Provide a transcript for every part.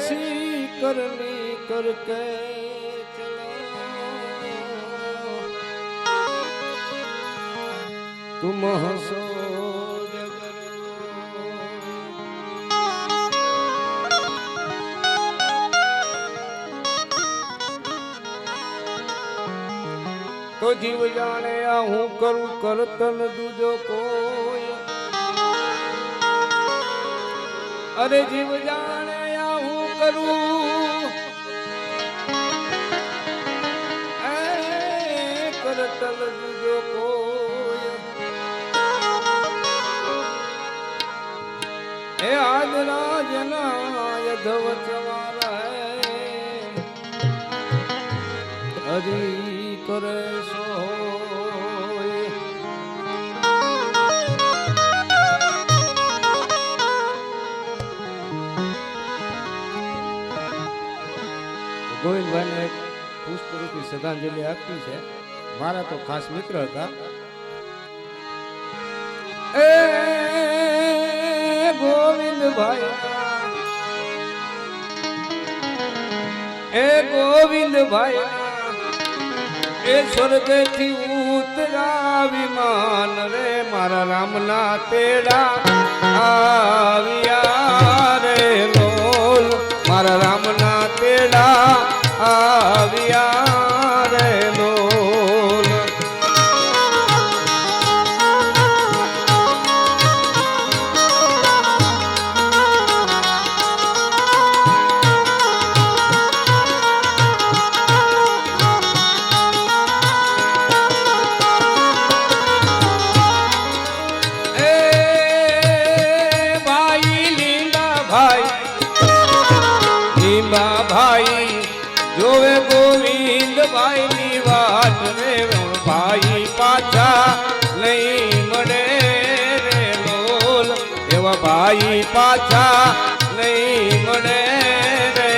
ऐसी करनी करके चलो तुम हंसो जगर તો જીવ જાણે આ હું કરું કરતન દૂજો કોઈ અરે જીવ જાણે આ હું કરું. એ કરતન દૂજો કોઈ. એ આજ રાજના યધવ ચમારા હરી કરે ગોવિંદભાઈને એક પુષ્પરૂપી શ્રદ્ધાંજલિ આપી છે. મારા તો ખાસ મિત્ર હતા. એ ગોવિંદભાઈ એ ગોવિંદભાઈ એ સ્વર્ગથી ઉતરા વિમાન રે મારા રામના તેડા. આવ્યા રે લોલ. મારા તેડા આવ્યા પાછા નહીં મળે રે લોલ. એવા ભાઈ પાછા નહીં મળે રે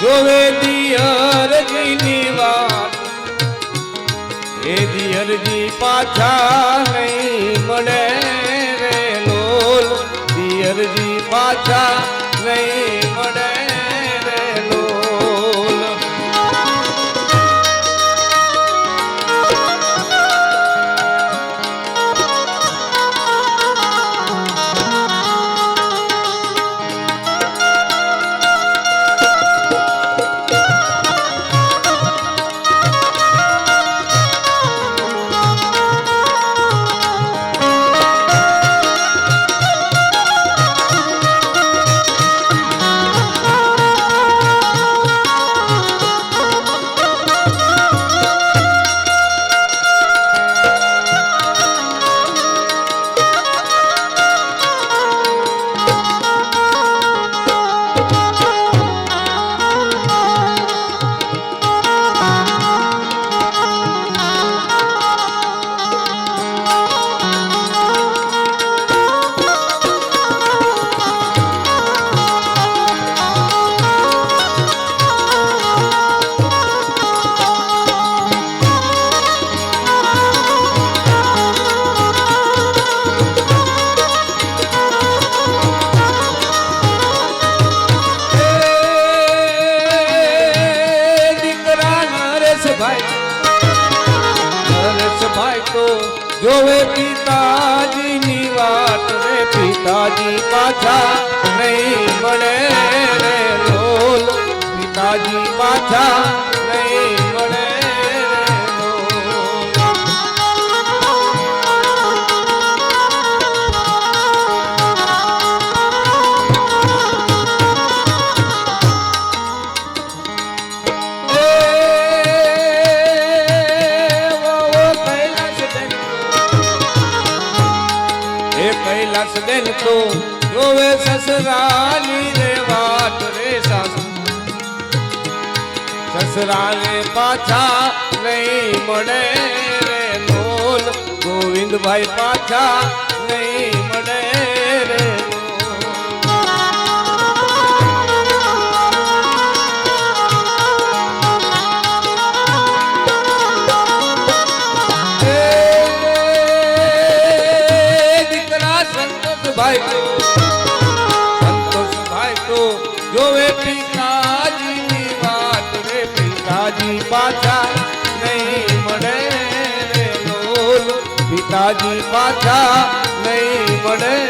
જોવે દિયરજીની વાત. એ દિયરજી પાછા નહીં મળે રે લોલ. દિયરજી પાછા નહીં પાછા નહીં મળે રે લોલ. પિતાજી પાછા નહીં મળે કૈલાસ બેન તો જોવે સસરાની રે વાત રે સાસુ. સસરાને પાછા નહીં મળે રે લોલ. ગોવિંદભાઈ પાછા નહીં મળે પિતાજી પાછા નહીં મળે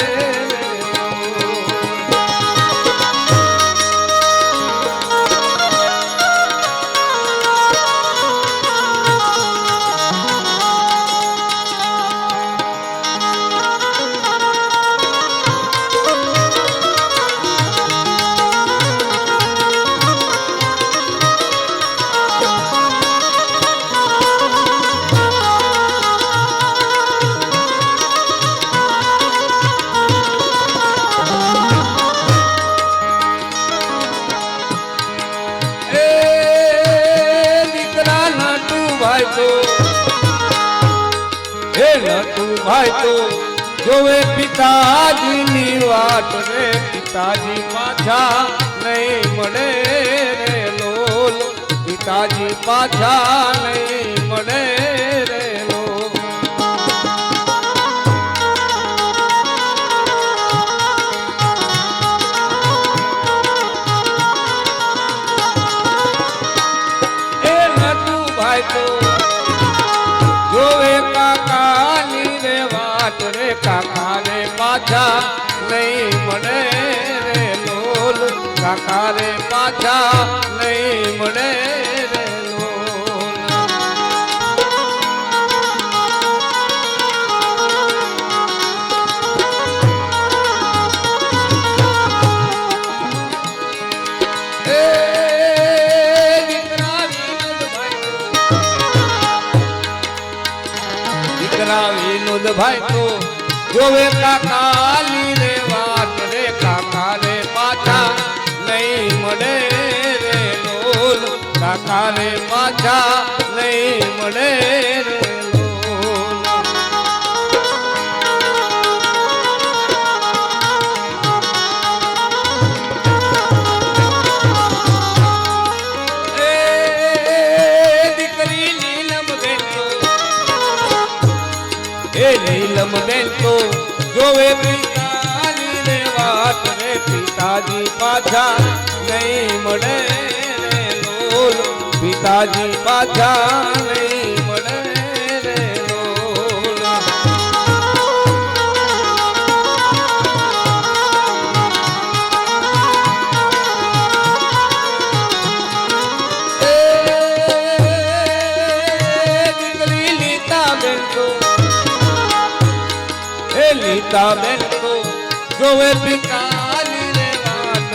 ભાઈ તો. હે નટુ ભાઈ તો, જોવે પિતાજીની વાત રે, પિતાજી પાછા નહીં મળે રે લોલ. પિતાજી પાછા નહીં મળે રે પાછા નહીં મળે રે લોલ. કાકા રે પાછા નહીં મળે રે લોલ. દીકરા જોવે કાકાલી રે વાત રે કાકા રે પાછા નહીં મળે રે લોલ કાકા રે પાછા નહીં મળે જોવે પિતાજી ને વાત રે પિતાજી પાછા નહીં મળે પિતાજી પાછા નહીં બેન તો જોવે પિતાની રે વાત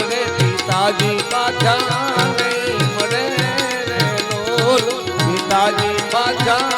પાછા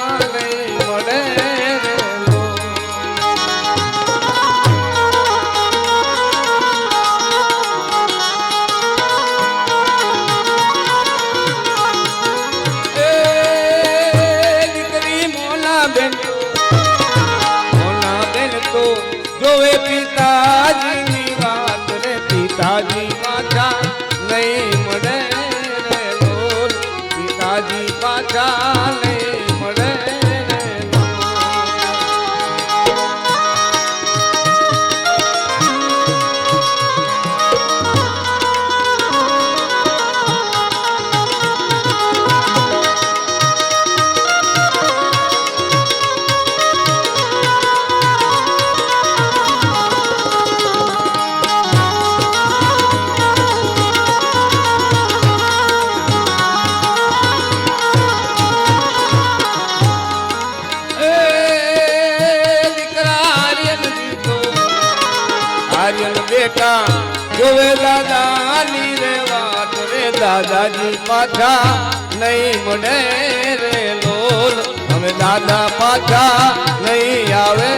બેટા, જોવે દાદાની રે વાત, રે દાદાજી પાછા, નહીં મળે રે લોલ. હવે દાદા પાછા નહીં આવે